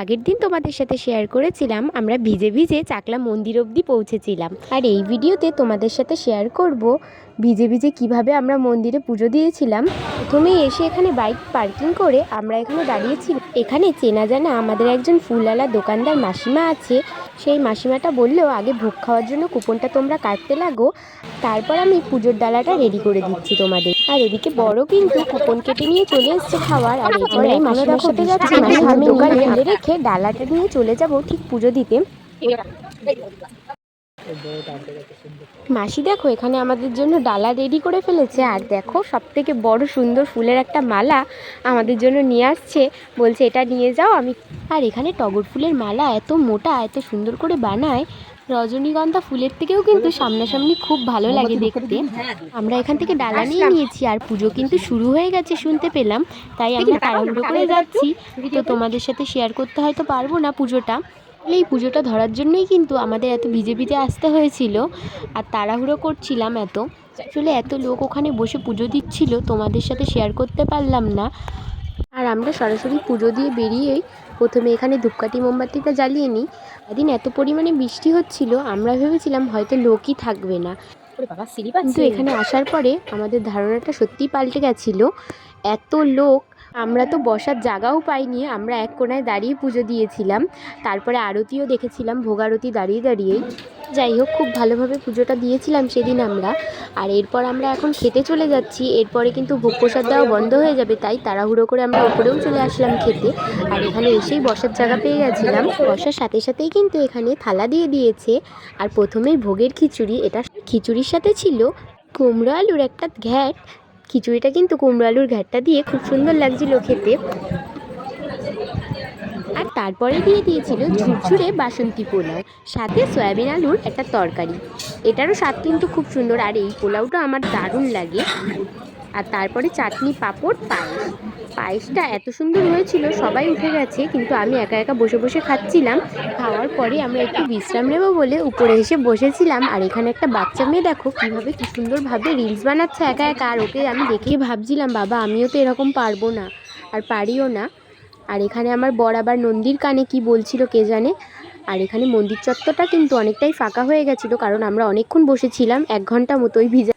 আগের দিন তোমাদের সাথে শেয়ার করেছিলাম, আমরা ভিজে ভিজে চাকলা মন্দির অবধি পৌঁছেছিলাম। আর এই ভিডিওতে তোমাদের সাথে শেয়ার করব ভিজে ভিজে কীভাবে আমরা মন্দিরে পুজো দিয়েছিলাম। প্রথমেই এসে এখানে বাইক পার্কিং করে আমরা এখানে দাঁড়িয়েছিলাম। এখানে চেনা জানা আমাদের একজন ফুলওয়ালা দোকানদার মাসিমা আছে। সেই মাসিমাটা বললেও আগে ভোগ খাওয়ার জন্য কুপনটা তোমরা কাটতে লাগো, তারপর আমি পুজোর ডালাটা রেডি করে দিচ্ছি তোমাদের। আর এদিকে বড় কিন্তু কুপন কেটে নিয়ে চলে এসছে খাওয়ার। আর এরপরে এই মাসিমার সাথে যাচ্ছি মাসিমার দোকানে ফেলে রেখে ডালাটা নিয়ে চলে যাব ঠিক পুজো দিতে। মাসি দেখো এখানে আমাদের জন্য ডালা রেডি করে ফেলেছে। আর দেখো সব থেকে বড় সুন্দর ফুলের একটা মালা আমাদের জন্য নিয়ে আসছে। বলছে এটা নিয়ে যাও আমি আর এখানে টগর ফুলের মালা এত মোটা এত সুন্দর করে বানায়। রজনীগন্ধা ফুলের থেকেও কিন্তু সামনাসামনি খুব ভালো লাগে দেখতে। আমরা এখান থেকে ডালা নিয়ে নিয়েছি আর পুজো কিন্তু শুরু হয়ে গেছে শুনতে পেলাম তাই আমরা তাড়াহুড়ো করে যাচ্ছি তো তোমাদের সাথে শেয়ার করতে হয়তো পারব না পুজোটা। এই পুজোটা ধরার জন্যই কিন্তু আমাদের এত ভিজে ভিজে আসতে হয়েছিল আর তাড়াহুড়ো করছিলাম এত। আসলে এত লোক ওখানে বসে পুজো দিচ্ছিল তোমাদের সাথে শেয়ার করতে পারলাম না। আর আমরা সরাসরি পুজো দিয়ে বেরিয়েই প্রথমে এখানে ধূপকাঠি মোমবাতিটা জ্বালিয়ে নিই। এদিন এত পরিমাণে বৃষ্টি হচ্ছিল আমরা ভেবেছিলাম হয়তো লোকই থাকবে না। কিন্তু এখানে আসার পরে আমাদের ধারণাটা সত্যিই পাল্টে গেছিল। এত লোক আমরা তো বসার জায়গাও পাইনি আমরা এক কোনায় দাঁড়িয়ে পুজো দিয়েছিলাম। তারপরে আরতিও দেখেছিলাম ভোগারতি দাঁড়িয়ে দাঁড়িয়েই। যাই হোক, খুব ভালোভাবে পুজোটা দিয়েছিলাম সেদিন আমরা। আর এরপর আমরা এখন খেতে চলে যাচ্ছি। এরপরে কিন্তু ভোগ প্রসাদ দেওয়া বন্ধ হয়ে যাবে, তাই তাড়াহুড়ো করে আমরা ওপরেও চলে আসলাম খেতে। আর এখানে এসেই বসার জায়গা পেয়ে গেছিলাম। বসার সাথে সাথেই কিন্তু এখানে থালা দিয়ে দিয়েছে। আর প্রথমেই ভোগের খিচুড়ি, এটা খিচুড়ির সাথে ছিল কুমড়ো আলুর একটা ঘ্যাট। খিচুড়িটা কিন্তু কুমড়ো আলুর ঘ্যাটটা দিয়ে খুব সুন্দর লাগছিল খেতে। তারপরে দিয়ে দিয়েছিল ঝুরঝুরে বাসন্তী পোলাও, সাথে সয়াবিন আলুর একটা তরকারি। এটারও স্বাদ কিন্তু খুব সুন্দর, আর এই পোলাওটা আমার দারুণ লাগে। আর তারপরে চাটনি পাঁপড়, পায়েস। পায়েসটা এত সুন্দর হয়েছিল, সবাই উঠে গেছে, কিন্তু আমি একা একা বসে বসে খাচ্ছিলাম। খাওয়ার পরে আমরা একটু বিশ্রাম নেব বলে উপরে এসে বসেছিলাম। আর এখানে একটা বাচ্চা মেয়ে দেখো, কীভাবে কী সুন্দরভাবে রিলস বানাচ্ছে একা একা। আর ওকে আমি দেখেই ভাবছিলাম, বাবা, আমিও তো এরকম পারব না, আর পারিও না। আর এখানে আমার বর আবার নন্দীর কানে কি বলছিল কে জানে? আর এখানে মন্দির চত্বরটা কিন্তু অনেকটাই ফাঁকা হয়ে গেছিল, কারণ আমরা অনেকক্ষণ বসেছিলাম, এক ঘণ্টা মতোই ভিজা